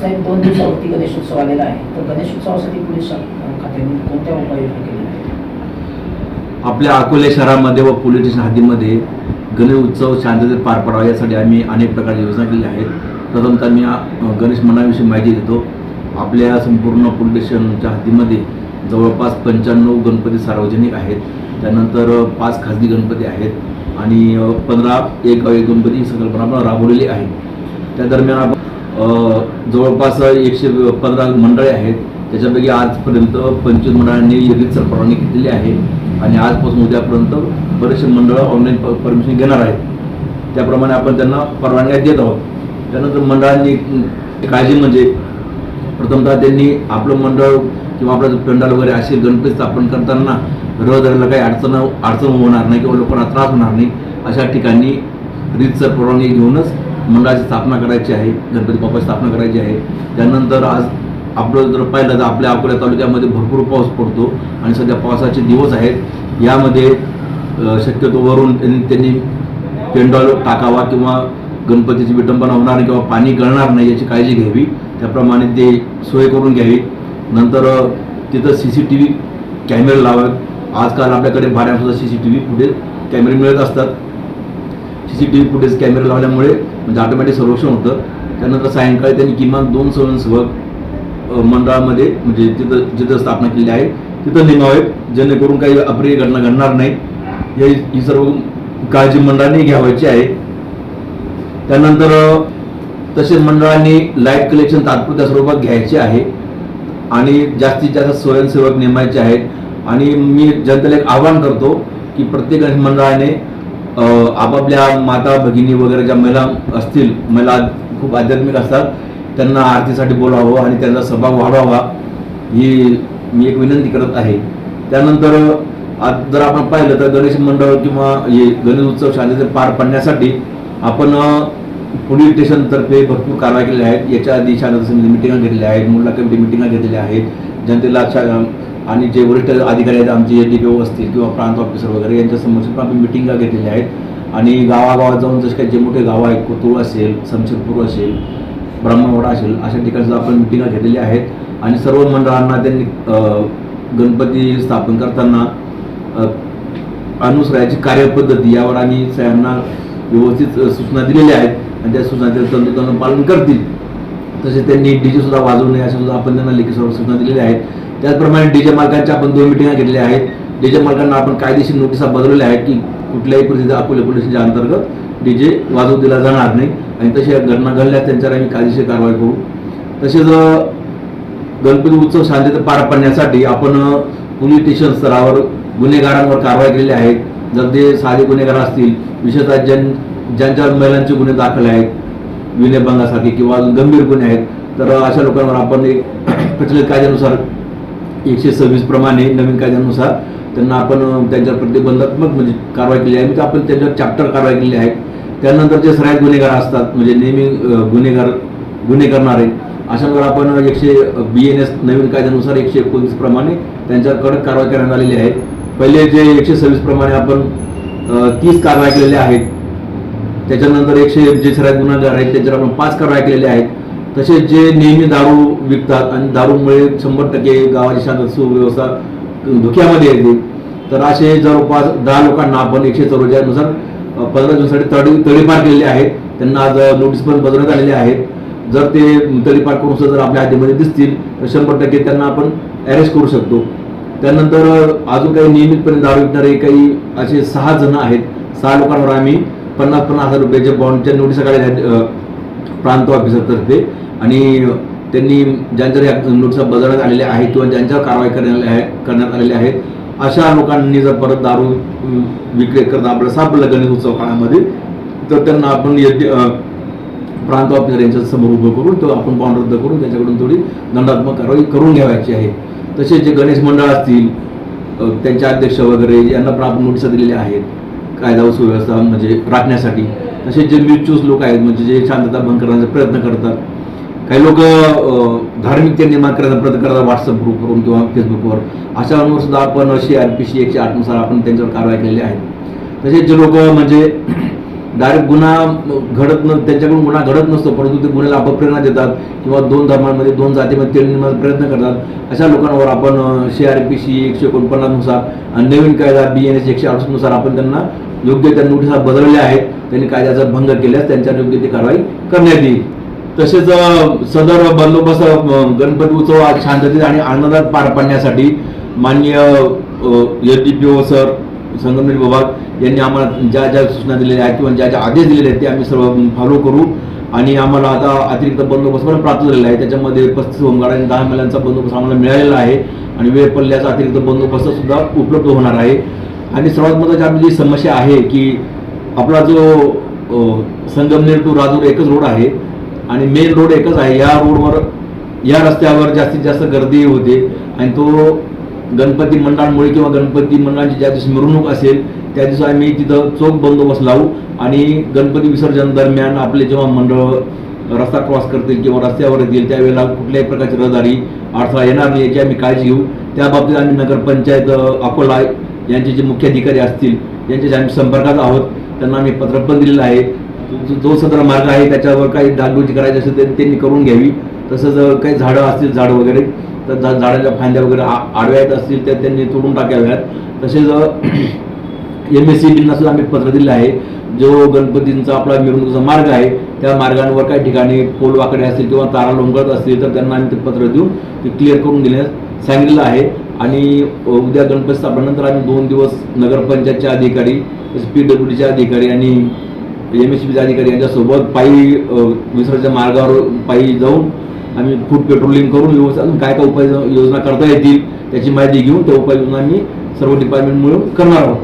साहेब दोन दिवसावरती गणेशोत्सव आलेला आहे. तर गणेशोत्सवासाठी पोलीस खात्याने कोणत्या उपाययोजना केलेल्या आपल्या अकोले शहरामध्ये व पोलीस स्टेशन हद्दीमध्ये गणेश उत्सव शांततेत पार पडावा यासाठी आम्ही अनेक प्रकारच्या योजना केल्या आहेत. प्रथमतः मी गणेश मनाविषयी माहिती देतो. आपल्या संपूर्ण पोलीस स्टेशनच्या हद्दीमध्ये जवळपास पंच्याण्णव गणपती सार्वजनिक आहेत. त्यानंतर पाच खाजगी गणपती आहेत आणि पंधरा एक गणपती संकल्पना आपण राबवलेली आहे. त्या दरम्यान आपण जवळपास एकशे पंधरा मंडळे आहेत. त्याच्यापैकी आजपर्यंत पंचवीस मंडळांनी रितसर परवानगी घेतलेली आहे. आणि आजपासून उद्यापर्यंत बरेचसे मंडळं ऑनलाईन परमिशन घेणार आहेत. त्याप्रमाणे आपण त्यांना परवानग्या देत आहोत. त्यानंतर मंडळांनी काळजी म्हणजे प्रथमतः त्यांनी आपलं मंडळ किंवा आपलं पेंडाल वगैरे असे गणपती स्थापन करताना रहदारीला काही अडचण अडचण होणार नाही किंवा लोकांना त्रास होणार नाही अशा ठिकाणी रितसर परवानगी घेऊनच मंडळाची स्थापना करायची आहे गणपती बाप्पाची स्थापना करायची आहे. त्यानंतर आज आपलं जर पाहिलं तर आपल्या अकोला तालुक्यामध्ये भरपूर पाऊस पडतो आणि सध्या पावसाचे दिवस आहेत. यामध्ये शक्यतो वरून त्यांनी त्यांनी पेंडॉल टाकावा किंवा गणपतीची विटंबना होणार नाही किंवा पाणी गळणार नाही याची काळजी घ्यावी. त्याप्रमाणे ते सोय करून घ्यावी. नंतर तिथं सी सी टी व्ही कॅमेरे लावावेत आजकाल आपल्याकडे भाड्यासुद्धा C C T V footage कॅमेरे मिळत असतात. C C T V footage कॅमेरे लावल्यामुळे म्हणजे ऑटोमॅटिक संरक्षण होतं. त्यानंतर सायंकाळी त्यांनी किमान दोन स्वयंसेवक मंडळामध्ये म्हणजे तिथं जिथं स्थापना केली आहे तिथं नेमावेत जेणेकरून काही अप्रिय घटना घडणार नाही. ही ही सर्व काळजी मंडळाने घ्यावायची आहे. त्यानंतर तसेच मंडळांनी लाइट कलेक्शन तात्पुरत्या स्वरूपात घ्यायचे आहे. आणि जास्तीत जास्त स्वयंसेवक नेमायचे आहेत. आणि मी जनतेला एक आवाहन करतो की प्रत्येक मंडळाने आपापल्या माता भगिनी वगैरे ज्या महिला असतील महिला खूप आध्यात्मिक असतात त्यांना आरतीसाठी बोलावं आणि त्यांचा सहभाग वाढवावा ही मी एक विनंती करत आहे. त्यानंतर आज जर आपण पाहिलं तर गणेश मंडळ किंवा हे गणेश उत्सव शांततेत पार पडण्यासाठी आपण पोलीस स्टेशनतर्फे भरपूर कारवाई केलेल्या आहेत. याच्या आधी शांतता समिती मिटिंगा घेतलेल्या आहेत मुला कमिटी मिटिंगा घेतलेल्या आहेत. जनतेला शा- आणि जे वरिष्ठ अधिकारी आहेत आमचे डी पी असतील किंवा प्रांत ऑफिसर वगैरे यांच्या समोर पण आपण मिटिंगा घेतलेल्या आहेत. आणि गावागावात जाऊन जसे काही जे मोठे गावं आहेत कोतुळ असेल समशेरपूर असेल ब्राह्मणवाडा असेल अशा ठिकाणी आपण मिटिंगा घेतलेल्या आहेत. आणि सर्व मंडळांना त्यांनी गणपती स्थापन करताना अनुसरायची कार्यपद्धती यावर आम्ही सगळ्यांना व्यवस्थित सूचना दिलेल्या आहेत. आणि त्या सूचनांचं तंतोतंत पालन करतील. तसेच त्यांनी डीजे सुद्धा वाजवू नये अशा सुद्धा आपण त्यांना लेखी स्वरूपात सूचना दिलेल्या आहेत. त्याचप्रमाणे डीजे मालकांच्या आपण दोन मिटिंगा घेतल्या आहेत. डीजे मालकांना आपण कायदेशीर नोटिसा बदलवल्या आहेत की कुठल्याही परिस्थितीत अकोले पोलिसांच्या अंतर्गत डीजे वाजवू दिला जाणार नाही आणि तशा घटना घडल्यास त्यांच्यावर आम्ही कायदेशीर कारवाई करू. तसेच गणपती उत्सव शांततेत पार पाडण्यासाठी आपण पोलीस स्टेशन स्तरावर गुन्हेगारांवर कारवाई केलेली आहे. जर ते साधे गुन्हेगार असतील विशेषतः ज्यां ज्यांच्यावर महिलांचे गुन्हे दाखल आहेत विनयभंगासाठी किंवा अजून गंभीर गुन्हे आहेत तर अशा लोकांवर आपण एक प्रचलित कायद्यानुसार एकशे सव्वीस प्रमाणे नवीन कायद्यानुसार त्यांना आपण त्यांच्यावर प्रतिबंधात्मक म्हणजे कारवाई केली आहे. म्हणजे आपण त्यांच्यावर चॅप्टर कारवाई केली आहे. त्यानंतर जे सराईत गुन्हेगार असतात म्हणजे नेहमी गुन्हेगार गुन्हे करणारे अशांवर आपण एकशे बी एन एस नवीन कायद्यानुसार एकशे एकोणतीस प्रमाणे त्यांच्यावर कडक कारवाई करण्यात आलेली आहे. पहिले जे एकशे सव्वीस प्रमाणे आपण तीस कारवाई केलेल्या आहेत त्याच्यानंतर एकशे जे सराईत गुन्हेगार आहेत त्यांच्यावर आपण पाच कारवाई केलेल्या आहेत. तसेच जे नेहमी दारू विकतात आणि दारूमुळे शंभर टक्के गावाची शांत सुव्यवस्था धुक्यामध्ये येते तर असे जवळपास दहा लोकांना आपण एकशे चौवेचाळीसनुसार पंधरा दिवसासाठी तडी तडीपार केलेले आहेत त्यांना आज नोटीस पण बदलण्यात आलेले आहेत जर ते तडीपार करून सुद्धा जर आपल्या हातीमध्ये दिसतील तर शंभर टक्के त्यांना आपण अरेस्ट करू शकतो. त्यानंतर अजून काही नियमितपणे दारू विकणारे काही असे सहा जण आहेत. सहा लोकांवर आम्ही पन्नास पन्नास हजार रुपयाच्या बॉन्डच्या नोटीस काढल्या आहेत प्रांत ऑफिसरतर्फे आणि त्यांनी ज्यांच्यावर या नोटिसा बदलण्यात आलेल्या आहेत किंवा ज्यांच्यावर कारवाई करण्यात आहे करण्यात आलेल्या आहेत अशा लोकांनी जर परत दारू विक्री करता आपल्याला सापडलं गणेश उत्सव काळामध्ये तर त्यांना आपण योग्य प्रांत ऑफिसर यांच्या समोर उभं करून तो आपण बॉन्ड रद्द करून त्याच्याकडून थोडी दंडात्मक कारवाई करून घ्यावायची आहे. तसेच जे गणेश मंडळ असतील त्यांचे अध्यक्ष वगैरे यांना पण आपण नोटिसा दिलेल्या आहेत. कायदा व सुव्यवस्था म्हणजे राखण्यासाठी. तसेच जे म्युच्युअस लोक आहेत म्हणजे जे शांतता भंग करण्याचा प्रयत्न करतात काही लोक धार्मिक निर्माण करायचा प्रयत्न करतात व्हॉट्सअप ग्रुपवरून किंवा फेसबुकवर अशांवर सुद्धा आपण अशी आर पी सी एकशे आठनुसार आपण त्यांच्यावर कारवाई केलेली आहे. तसेच जे लोक म्हणजे डायरेक्ट गुन्हा घडत न त्यांच्याकडून गुन्हा घडत नसतो परंतु ते गुन्ह्याला अपप्रेरणा देतात किंवा दोन धर्मांमध्ये दोन जातीमध्ये ते प्रयत्न करतात. अशा लोकांवर आपण सी आर पी सी एकशे एकोणपन्नासनुसार आणि नवीन कायदा बी एन एस एकशे अडुसनुसार आपण त्यांना योग्य त्या नोटिसा बदलल्या आहेत. त्यांनी कायद्याचा भंग केल्यास त्यांच्यावर योग्य ती कारवाई करण्यात येईल. तसेच सदर बंदोबस्त गणपती उत्सव आज शांततेत आणि आनंदात पार पाडण्यासाठी माननीय S D P O sir Sangamner विभाग यांनी आम्हाला ज्या ज्या सूचना दिलेल्या आहेत किंवा ज्या ज्या आदेश दिलेले आहेत ते आम्ही सर्व फॉलो करू. आणि आम्हाला आता अतिरिक्त बंदोबस्त पण प्राप्त झालेला आहे. त्याच्यामध्ये पस्तीस होमगार्ड आणि दहा महिलांचा बंदोबस्त आम्हाला मिळालेला आहे आणि वेळ पल्ल्याचा अतिरिक्त बंदोबस्त सुद्धा उपलब्ध होणार आहे. आणि सर्वात महत्त्वाची आपली जी समस्या आहे की आपला जो संगमनेर टू राजूर एकच रोड आहे. आणि मेन रोड एकच आहे. या रोडवर या रस्त्यावर जास्तीत जास्त गर्दी होते. आणि तो गणपती मंडळांमुळे किंवा गणपती मंडळांची ज्या दिवशी मिरवणूक असेल त्या दिवशी आम्ही तिथं चोख बंदोबस्त लावू आणि गणपती विसर्जन दरम्यान आपले जेव्हा मंडळ रस्ता क्रॉस करतील किंवा रस्त्यावर येतील त्यावेळेला कुठल्याही प्रकारची रहदारी अडथळा येणार नाही याची आम्ही काळजी घेऊ. त्या बाबतीत आम्ही नगरपंचायत अकोला यांचे जे मुख्य अधिकारी असतील यांच्याशी आम्ही संपर्कात आहोत. त्यांना आम्ही पत्र पण दिलेलं आहे. जो- सदर मार्ग आहे त्याच्यावर काही डागडुजी करायची असेल तर त्यांनी करून घ्यावी. तसंच काही झाडं असतील झाडं वगैरे तर झा- झाडाच्या फांद्या वगैरे आ- आडव्या येत असतील त्या त्यांनी तोडून टाकाव्यात तसेच एम एस सी बीना सुद्धा आम्ही पत्र दिलं आहे. जो गणपतींचा आपला मिरवणुकीचा मार्ग आहे त्या मार्गांवर काही ठिकाणी पोल वाकडे असतील किंवा तारा लोंगत असतील तर त्यांना आम्ही ते पत्र देऊन ते क्लिअर करून देण्यास सांगितलेलं आहे. आणि उद्या गणपती स्थापनेनंतर आम्ही दोन दिवस नगरपंचायतचे अधिकारी पी डब्ल्यू डीचे अधिकारी आणि एम एस बीचे अधिकारी यांच्यासोबत पायी अ, विसर्जन मार्गावर पायी जाऊन आम्ही फूड पेट्रोलिंग करून व्यवस्था अजून काय काय उपाय योजना करता येतील त्याची माहिती घेऊन त्या उपाययोजना आम्ही सर्व डिपार्टमेंट मिळून करणार आहोत.